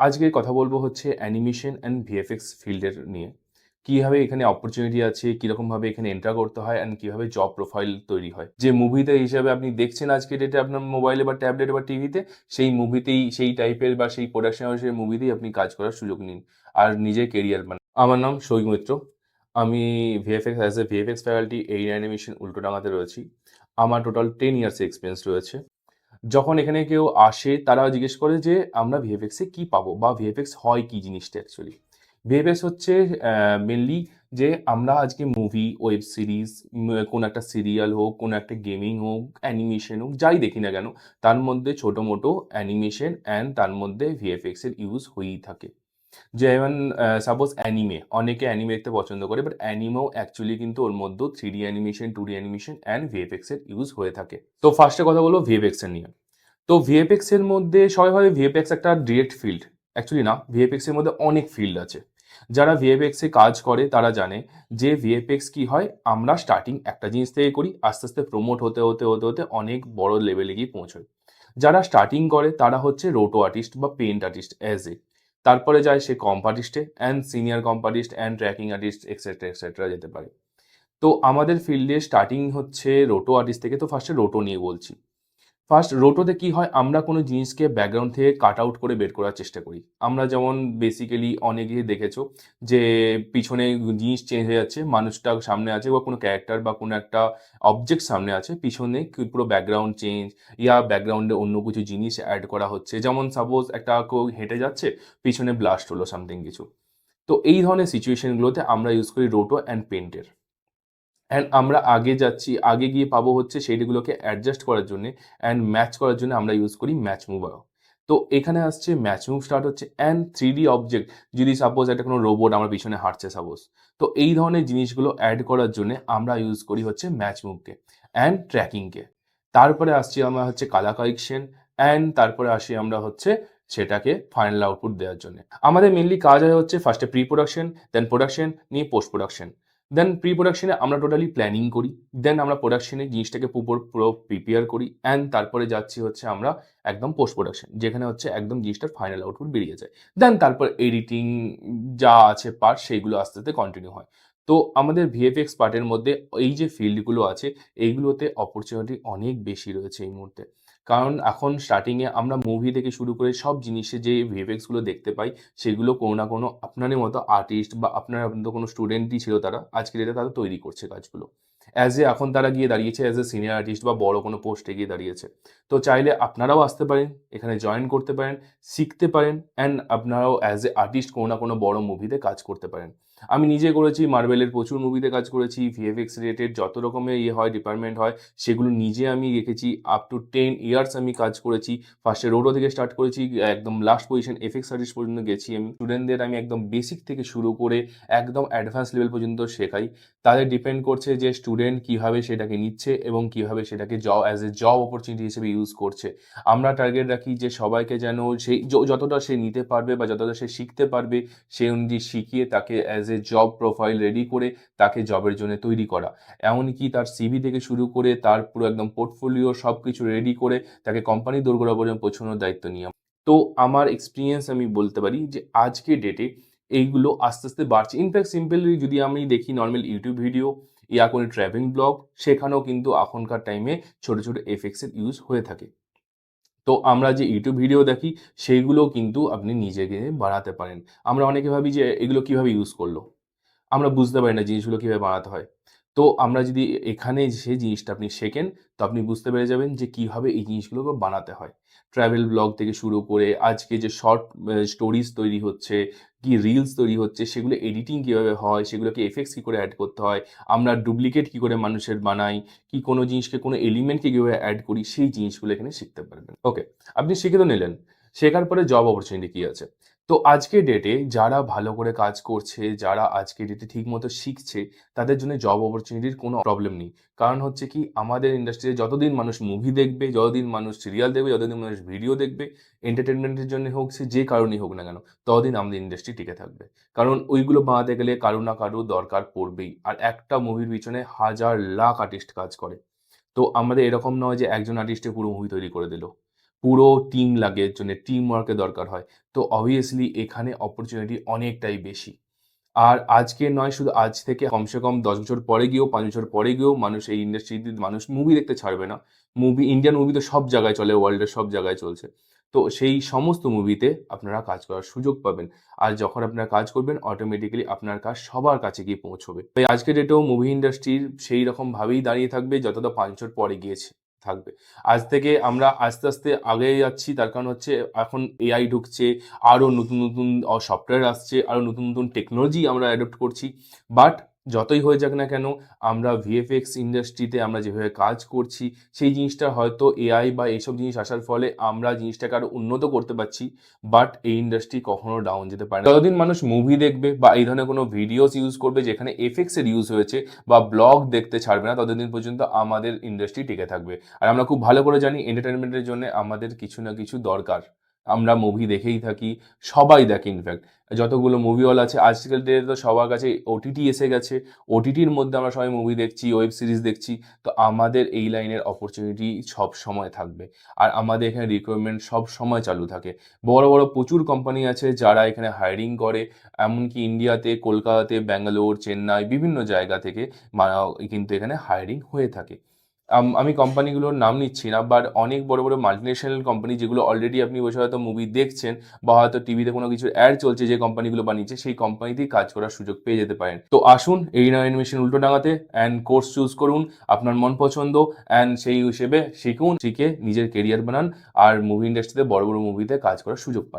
আজকে কথা বলব হচ্ছে অ্যানিমেশন অ্যান্ড ভিএফএক্স ফিল্ডের নিয়ে। কীভাবে এখানে অপরচুনিটি আছে কীরকমভাবে এখানে এন্টার করতে হয় অ্যান্ড কীভাবে জব প্রোফাইল তৈরি হয়। যে মুভিতে হিসাবে আপনি দেখছেন আজকে ডেটে আপনার মোবাইলে বা ট্যাবলেটে বা টিভিতে সেই মুভিতেই সেই টাইপের বা সেই প্রোডাকশন হাউসের মুভিতেই আপনি কাজ করার সুযোগ নিন আর নিজের কেরিয়ার বানান। আমার নাম সৌগ মিত্র। আমি VFX as a VFX faculty এই অ্যানিমেশন উল্টোডাঙাতে রয়েছি। আমার টোটাল টেন ইয়ার্স এক্সপিরিয়েন্স রয়েছে। যখন এখানে কেউ আসে, তারা জিজ্ঞেস করে যে, আমরা ভিএফএক্সে কি পাবো? বা ভিএফএক্স হয় কি জিনিসটা অ্যাকচুয়ালি ভিএফএক্স হচ্ছে মেনলি যে আমরা আজকে মুভি ওয়েব সিরিজ কোন একটা সিরিয়াল হোক, কোন একটা গেমিং হোক অ্যানিমেশন হোক, যাই দেখি না কেন, তার মধ্যে ছোটো মোটো অ্যানিমেশন অ্যান্ড তার মধ্যে ভিএফএক্সের ইউজ হয়েই থাকে। যেমন সাপোজ অ্যানিমে অনেকে অ্যানিমে দেখতে পছন্দ করে বাট অ্যানিমেও অ্যাকচুয়ালি কিন্তু ওর মধ্যে three D animation two D animation and VFX এর ইউজ হয়ে থাকে। তো ফার্স্টে কথা বলব ভিএফএক্স এর নিয়ে। তো ভিএফএক্স এর মধ্যে সবাই ভাবে ভিএফএক্স একটা ডিরেক্ট ফিল্ড অ্যাকচুয়ালি না ভিএফএক্স এর মধ্যে অনেক ফিল্ড আছে। যারা ভিএফএক্স কাজ করে, তারা জানে যে ভিএফএক্স কি হয়, আমরা স্টার্টিং একটা জিনিস থেকে করি, আস্তে আস্তে প্রমোট হতে হতে হতে হতে অনেক বড় লেভেলে গিয়ে পৌঁছয় যারা স্টার্টিং করে, তারা হচ্ছে রোটো আর্টিস্ট বা পেন্ট আর্টিস্ট অ্যাজ এ তারপরে যায় সে comp and senior comp and tracking artist etcetera etcetera যেতে পারে। তো আমাদের ফিল্ডে স্টার্টিং হচ্ছে রোটো আর্টিস্ট থেকে, তো ফার্স্টে রোটো নিয়ে বলছি। ফার্স্ট রোটোতে কি হয়? আমরা কোনো জিনিসকে ব্যাকগ্রাউন্ড থেকে কাট আউট করে বের করার চেষ্টা করি। আমরা যেমন বেসিক্যালি অনেকেই দেখেছ যে পিছনে জিনিস চেঞ্জ হয়ে যাচ্ছে, মানুষটা সামনে আছে বা কোনো ক্যারেক্টার বা কোনো একটা অবজেক্ট সামনে আছে, পিছনে পুরো ব্যাকগ্রাউন্ড চেঞ্জ ইয়া ব্যাকগ্রাউন্ডে অন্য কিছু জিনিস অ্যাড করা হচ্ছে। যেমন সাপোজ একটা কেউ হেঁটে যাচ্ছে, পিছনে ব্লাস্ট হলো সামথিং কিছু। তো এই ধরনের সিচুয়েশনগুলোতে আমরা ইউজ করি রোটো অ্যান্ড পেন্টের অ্যান্ড আমরা আগে যাচ্ছি, আগে গিয়ে পাবো হচ্ছে সেইগুলোকে অ্যাডজাস্ট করার জন্য অ্যান্ড ম্যাচ করার জন্য আমরা ইউজ করি ম্যাচ মুভারও তো এখানে আসছে ম্যাচ মুভ স্টার্ট হচ্ছে অ্যান্ড থ্রি ডি অবজেক্ট যদি সাপোজ একটা কোনো রোবট আমার পিছনে হাঁটছে সাপোজ তো এই ধরনের জিনিসগুলো অ্যাড করার জন্য আমরা ইউজ করি হচ্ছে ম্যাচ মুভকে অ্যান্ড ট্র্যাকিংকে তারপরে আসছি আমরা হচ্ছে কালার কালেকশন অ্যান্ড তারপরে আসি আমরা হচ্ছে সেটাকে ফাইনাল আউটপুট দেওয়ার জন্য। আমাদের মেনলি কাজ হয় হচ্ছে ফার্স্টে প্রি প্রোডাকশন দেন প্রোডাকশন নিয়ে পোস্ট প্রোডাকশন দেন প্রি প্রোডাকশনে আমরা টোটালি প্ল্যানিং করি। দেন আমরা প্রোডাকশনে জিনিসটাকে পুরো পুরো প্রিপেয়ার করি। অ্যান্ড তারপরে যাচ্ছি হচ্ছে আমরা একদম পোস্ট প্রোডাকশন যেখানে হচ্ছে একদম জিনিসটার ফাইনাল আউটপুট বেরিয়ে যায়। দেন তারপর এডিটিং যা আছে পার্ট সেইগুলো আস্তে আস্তে কন্টিনিউ হয়। তো আমাদের ভিএফএক্স পার্টের মধ্যে এই যে ফিল্ডগুলো আছে, এইগুলোতে অপরচুনিটি অনেক বেশি রয়েছে এই মুহূর্তে। কারণ এখন স্টার্টিংয়ে আমরা মুভি থেকে শুরু করে সব জিনিসে যে ভিএফএক্সগুলো দেখতে পাই, সেগুলো কোনো না কোনো আপনাদের মতো আর্টিস্ট বা আপনার মতো কোনো স্টুডেন্টই ছিল তারা আজকে ডেটে তারা তৈরি করছে কাজগুলো। অ্যাজ এ এখন তারা গিয়ে দাঁড়িয়েছে অ্যাজ এ সিনিয়র আর্টিস্ট বা বড় কোনো পোস্টে গিয়ে দাঁড়িয়েছে। তো চাইলে আপনারাও আসতে পারেন, এখানে জয়েন করতে পারেন, শিখতে পারেন অ্যান্ড আপনারাও অ্যাজ এ আর্টিস্ট কোনো না কোনো বড় মুভিতে কাজ করতে পারেন। আমি নিজে করেছি মার্বেলের প্রচুর মুভিতে কাজ করেছি ভিএফএক্স রিলেটেড যত রকমের ইয়ে হয় ডিপার্টমেন্ট হয়, সেগুলো নিজে আমি রেখেছি আপ টু টেন ইয়ার্স আমি কাজ করেছি। ফার্স্টে রোডো থেকে স্টার্ট করেছি, একদম লাস্ট পজিশন এফএক্স আর্টিস্ট পর্যন্ত গেছি আমি। স্টুডেন্টদের আমি একদম বেসিক থেকে শুরু করে একদম অ্যাডভান্স লেভেল পর্যন্ত শেখাই। তাদের ডিপেন্ড করছে যে স্টুডেন্ট কীভাবে সেটাকে নিচ্ছে এবং কীভাবে সেটাকে job as a job opportunity হিসেবে ইউজ করছে। আমরা টার্গেট রাখি যে সবাইকে যেন সেই, যতটা সে নিতে পারবে বা যতটা সে শিখতে পারবে, সে অনুযায়ী শিখিয়ে তাকে as a job profile ready করে তাকে জবের জন্য তৈরি করা। এমনকি তার সিভি থেকে শুরু করে তার পুরো একদম পোর্টফোলিও সব কিছু রেডি করে তাকে কোম্পানি দোরগোড়া পর্যন্ত পৌঁছানোর দায়িত্ব নিয়ে তো আমার এক্সপিরিয়েন্স আমি বলতে পারি যে আজকে ডেটে এইগুলো আস্তে আস্তে বাড়ছে। ইনফ্যাক্ট সিম্পলি যদি আমি দেখি নর্মাল ইউটিউব ভিডিও ইয়া কোনো ট্রাভেলিং ব্লগ সেখানেও কিন্তু এখনকার টাইমে ছোটো ছোট এফেক্টসের ইউজ হয়ে থাকে। তো আমরা যে ইউটিউব ভিডিও দেখি, সেইগুলো কিন্তু আপনি নিজেকে বানাতে পারেন। আমরা অনেকে ভাবি যে এগুলো কীভাবে ইউজ করল? আমরা বুঝতে পারি না জিনিসগুলো কীভাবে বানাতে হয়। তো আমরা যদি এখানে সে জিনিসটা আপনি শেখেন, তো আপনি বুঝতে পেরে যাবেন যে কীভাবে এই জিনিসগুলোকে বানাতে হয়। ট্রাভেল ব্লগ থেকে শুরু করে আজকে যে শর্ট স্টোরিজ তৈরি হচ্ছে, কি রিলস তৈরি হচ্ছে, সেগুলো এডিটিং কীভাবে হয়, সেগুলোকে এফেক্টস কী করে অ্যাড করতে হয়, আমরা ডুপ্লিকেট কী করে মানুষের বানাই, কি কোনো জিনিসকে, কোনো এলিমেন্টকে কীভাবে অ্যাড করি, সেই জিনিসগুলো এখানে শিখতে পারবেন। ওকে আপনি শিখে তো নিলেন, শেখার পরে জব অপরচুনিটি কী আছে? তো আজকের ডেটে যারা ভালো করে কাজ করছে, যারা আজকের ডেটে ঠিকমতো শিখছে, তাদের জন্য জব অপরচুনিটির কোনো প্রবলেম নেই। কারণ হচ্ছে কি, আমাদের ইন্ডাস্ট্রিতে যতদিন মানুষ মুভি দেখবে, যতদিন মানুষ সিরিয়াল দেখবে, যতদিন মানুষ ভিডিও দেখবে এন্টারটেনমেন্টের জন্য হোক, সে যে কারণেই হোক না কেন, ততদিন আমাদের ইন্ডাস্ট্রি টিকে থাকবে। কারণ ওইগুলো বানাতে গেলে কারও না কারও দরকার পড়বেই। আর একটা মুভির পিছনে হাজার লাখ আর্টিস্ট কাজ করে। তো আমাদের এরকম নয় যে একজন আর্টিস্টে পুরো মুভি তৈরি করে দিল। পুরো টিম লাগে, এর জন্য টিম ওয়ার্কের দরকার হয়। তো অবভিয়াসলি এখানে অপরচুনিটি অনেকটাই বেশি। আর আজকে নয়, শুধু আজ থেকে কমসে কম দশ বছর পরে গিয়েও, পাঁচ বছর পরে গিয়েও মানুষ এই ইন্ডাস্ট্রিতে মানুষ মুভি দেখতে ছাড়বে না। মুভি ইন্ডিয়ান মুভি তো সব জায়গায় চলে ওয়ার্ল্ডের সব জায়গায় চলছে। তো সেই সমস্ত মুভিতে আপনারা কাজ করার সুযোগ পাবেন। আর যখন আপনারা কাজ করবেন অটোমেটিক্যালি আপনার কাজ সবার কাছে গিয়ে পৌঁছবে। তাই আজকের ডেটেও মুভি ইন্ডাস্ট্রির সেই রকম ভাবেই দাঁড়িয়ে থাকবে, যতটা পাঁচ বছর পরে গিয়েছে। থাকবে। আজ থেকে আমরা আস্তে আস্তে আগে যাচ্ছি, তার কারণ হচ্ছে এখন এআই ঢুকছে, আরও নতুন নতুন সফটওয়্যার আসছে, আরও নতুন নতুন টেকনোলজি আমরা অ্যাডপ্ট করছি। বাট যতই হয়ে যাক না কেন, আমরা ভিএফএক্স ইন্ডাস্ট্রিতে আমরা যেভাবে কাজ করছি, সেই জিনিসটা হয়তো এআই বা এইসব জিনিস আসার ফলে আমরা জিনিসটাকে আরও উন্নত করতে পারছি বাট এই ইন্ডাস্ট্রি কখনো ডাউন যেতে পারে না। যতদিন মানুষ মুভি দেখবে বা এই ধরনের কোনো ভিডিওস ইউজ করবে যেখানে এফএক্স এর ইউজ হয়েছে বা ব্লগ দেখতে ছাড়বে না, ততদিন পর্যন্ত আমাদের ইন্ডাস্ট্রি টিকে থাকবে। আর আমরা খুব ভালো করে জানি এন্টারটেনমেন্টের জন্য আমাদের কিছু না কিছু দরকার। আমরা মুভি দেখেই থাকি, সবাই দেখে ইনফ্যাক্ট যতগুলো মুভি হল আছে, আজকাল ডেটে তো সবার কাছে ওটিটি এসে গেছে ওটিটির মধ্যে আমরা সবাই মুভি দেখছি ওয়েব সিরিজ দেখছি, তো আমাদের এই লাইনের অপরচুনিটি সব সময় থাকবে। আর আমাদের এখানে রিকোয়ারমেন্ট সব সময় চালু থাকে। বড় বড় প্রচুর কোম্পানি আছে যারা এখানে হায়ারিং করে, এমনকি ইন্ডিয়াতে কলকাতাতে ব্যাঙ্গালোর চেন্নাই বিভিন্ন জায়গা থেকে কিন্তু এখানে হায়ারিং হয়ে থাকে। আম- কোম্পানিগুলোর নাম নিচ্ছি না বাট অনেক বড় বড় মাল্টিনেশনাল কোম্পানি যেগুলো অলরেডি আপনি বসে হয়তো মুভি দেখছেন বা হয়তো টিভিতে কোনো কিছু অ্যাড চলছে যে কোম্পানিগুলো বানিয়েছে, সেই কোম্পানিতেই কাজ করার সুযোগ পেয়ে যেতে পারেন। তো আসুন এই নয় অ্যানিমেশন উল্টো ডাঙাতে অ্যান্ড কোর্স চুজ করুন, আপনার মন পছন্দ অ্যান্ড সেই হিসেবে শিখুন, শিখে নিজের কেরিয়ার বানান আর মুভি ইন্ডাস্ট্রিতে বড় বড় মুভিতে কাজ করার সুযোগ পান।